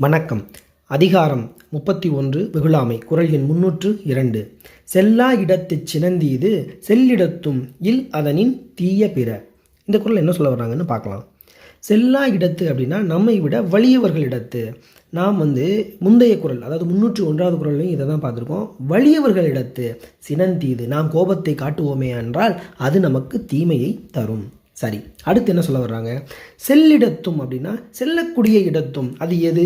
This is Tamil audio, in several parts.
வணக்கம். அதிகாரம் முப்பத்தி ஒன்று வெகுளாமை. குரல் எண் முன்னூற்று இரண்டு. செல்லா இடத்து சினந்தீது செல்லிடத்தும் இல் அதனின் தீய பிற. இந்த குரல் என்ன சொல்ல வர்றாங்கன்னு பார்க்கலாம். செல்லா இடத்து அப்படின்னா நம்மை விட வலியவர்களிடத்து நாம் வந்து முந்தைய குரல் அதாவது முன்னூற்றி ஒன்றாவது குரல்லையும் இதை தான் பார்த்துருக்கோம். வலியவர்களிடத்து சினந்தீது நாம் கோபத்தை காட்டுவோமே என்றால் அது நமக்கு தீமையை தரும். சரி அடுத்து என்ன சொல்ல வர்றாங்க? செல்லிடத்தும் அப்படின்னா செல்லக்கூடிய இடத்தும். அது எது?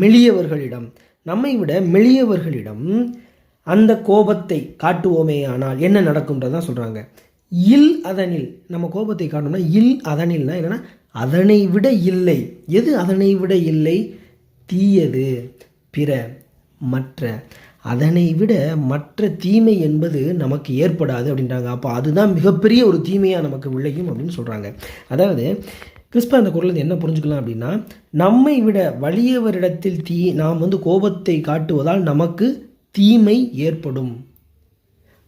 மெளியவர்களிடம் நம்மை விட மெளியவர்களிடம் அந்த கோபத்தை காட்டுவோமே ஆனால் என்ன நடக்கும்ன்றதான் சொல்கிறாங்க இல் அதனில். நம்ம கோபத்தை காட்டணும்னா இல் அதனில்னா என்னென்னா அதனை விட இல்லை. எது அதனை விட இல்லை? தீயது. பிற மற்ற. அதனை விட மற்ற தீமை என்பது நமக்கு ஏற்படாது அப்படின்றாங்க. அப்போ அதுதான் மிகப்பெரிய ஒரு தீமையாக நமக்கு விளையும் அப்படின்னு சொல்கிறாங்க அதாவது கிறிஸ்பா அந்த குரல் என்ன புரிஞ்சுக்கலாம் அப்படின்னா நம்மை விட வலியவரிடத்தில் தீ நாம் வந்து கோபத்தை காட்டுவதால் நமக்கு தீமை ஏற்படும்.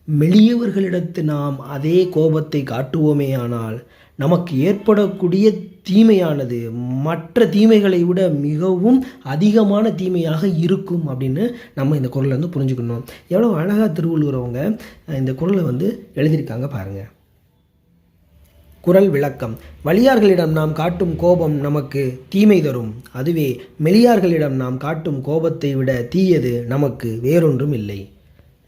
மெலியவர்களிடத்து நாம் அதே கோபத்தை காட்டுவோமே ஆனால் நமக்கு ஏற்படக்கூடிய தீமையானது மற்ற தீமைகளை விட மிகவும் அதிகமான தீமையாக இருக்கும் அப்படின்னு நம்ம இந்த குரலை வந்து புரிஞ்சுக்கணும். எவ்வளோ அழகாக திருவள்ளுவர் அவங்க இந்த குரலை வந்து எழுதியிருக்காங்க பாருங்கள் குரல் விளக்கம். வலியார்களிடம் நாம் காட்டும் கோபம் நமக்கு தீமை தரும். அதுவே மெலியார்களிடம் நாம் காட்டும் கோபத்தை விட தீயது நமக்கு வேறொன்றும் இல்லை